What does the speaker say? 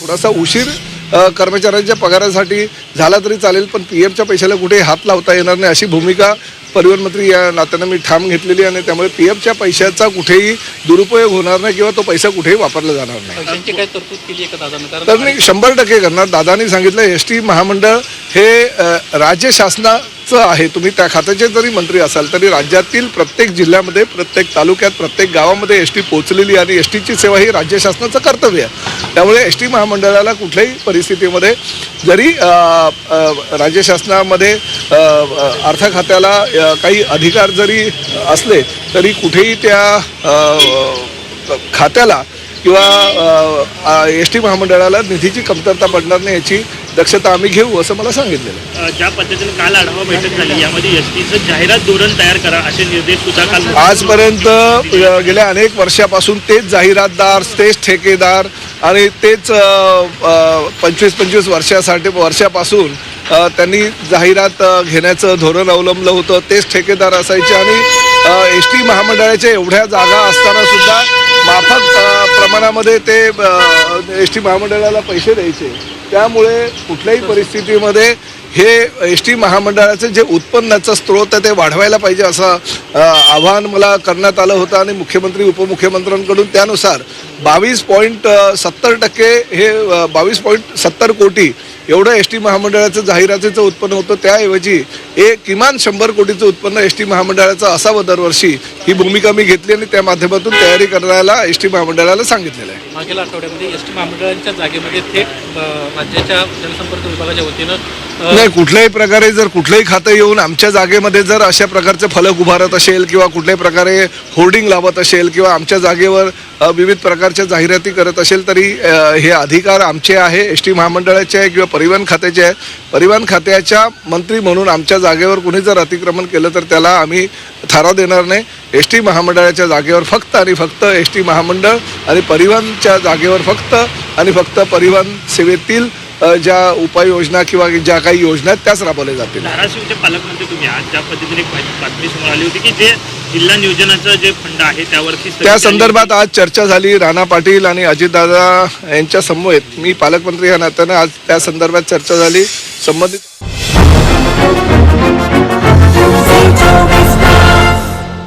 थोडासा उशीर कर्मचाऱ्यांच्या पगारासाठी झाला तरी चालेल पण पी एफच्या पैशाला कुठेही हात लावता येणार नाही अशी भूमिका परिवहन मंत्री या नात्यानं मी ठाम घेतलेली आणि त्यामुळे पी एफच्या पैशाचा कुठेही दुरुपयोग होणार नाही किंवा तो पैसा कुठेही वापरला जाणार नाही. तर मी शंभर टक्के करणार. दादानी सांगितलं एस टी महामंडळ हे राज्य शासनाचं आहे. तुम्ही त्या खात्याचे जरी मंत्री असाल तरी राज्यातील प्रत्येक जिल्ह्यामध्ये प्रत्येक तालुक्यात प्रत्येक गावामध्ये एस टी पोहोचलेली आणि एस टीची सेवा ही राज्य शासनाचं कर्तव्य आहे. त्यामुळे एस टी महामंडळाला कुठल्याही परिस्थितीमध्ये जरी राज्य शासनामध्ये अर्थ खात्याला काही अधिकार जरी असले तरी कुठेही त्या खात्याला किंवा एस टी महामंडळाला निधीची कमतरता पडणार नाही याची दक्षता आम्ही घेऊ असं मला सांगितलेलं ज्या पद्धतीने काल आढावा बैठक झाली यामध्ये एस टीचं जाहिरात धोरण तयार करा असे निर्देश सुद्धा काल आजपर्यंत अ, गेल्या अनेक वर्षापासून तेच जाहिरातदार तेच ठेकेदार आणि तेच पंचवीस पंचवीस वर्षासाठी वर्षापासून अ, त्यांनी जाहिरात अ, घेण्याचं धोरण अवलंबलं होतं. तेच ठेकेदार असायचे आणि एस टी महामंडळाच्या एवढ्या जागा असताना सुद्धा माफक अ, प्रमाणामध्ये ते एस टी महामंडळाला पैसे द्यायचे. त्यामुळे कुठल्याही परिस्थितीमध्ये हे एस टी महामंडळाचं जे उत्पन्नाचा स्रोत आहे ते वाढवायला पाहिजे असं आव्हान मला करण्यात आलं होतं आणि मुख्यमंत्री उपमुख्यमंत्र्यांकडून त्यानुसार बावीस पॉईंट सत्तर टक्के हे बावीस पॉईंट सत्तर कोटी एवढं एस टी महामंडळाचं जाहिरातीचं उत्पन्न होतं त्याऐवजी एक किमान शंभर कोटीचं उत्पन्न एस टी महामंडळाचं असावं दरवर्षी ही भूमिका मी घेतली आणि त्या माध्यमातून तयारी करायला एस टी महामंडळाला सांगितलेलं आहे. मागील आठवड्यामध्ये एस टी महामंडळांच्या जागेमध्ये थेट राज्याच्या जनसंपर्क विभागाच्या वतीनं नाही कुठल्याही प्रकारे जर कुठलंही खातं येऊन आमच्या जागेमध्ये जर अशा प्रकारचे फलक उभारत असेल किंवा कुठल्याही प्रकारे होर्डिंग लावत असेल किंवा आमच्या जागेवर विविध प्रकारच्या जाहिराती करत असेल तरी हे अधिकार आमचे आहे एस टी महामंडळाचे आहे किंवा परिवहन खात्याचे आहे. परिवहन खात्याच्या मंत्री म्हणून आमच्या जागेवर कुणी जर अतिक्रमण केलं तर त्याला आम्ही थारा देणार नाही. एस टी महामंडळाच्या जागेवर फक्त आणि फक्त एस टी महामंडळ आणि परिवहनच्या जागेवर फक्त आणि फक्त परिवहन सेवेतील ज्या उपाययोजना किंवा ज्या काही योजना आहेत त्याच राबवल्या जातील. धाराशिवचे पालकमंत्री तुम्ही आज ज्या पद्धतीने बातमी समोर आली होती की जे जिल्हा नियोजनाचं जे फंड आहे त्यावरती त्या संदर्भात आज चर्चा झाली. राणा पाटील आणि अजितदादा यांच्या समवेत मी पालकमंत्री या नात्यानं आज त्या संदर्भात चर्चा झाली. संबंधित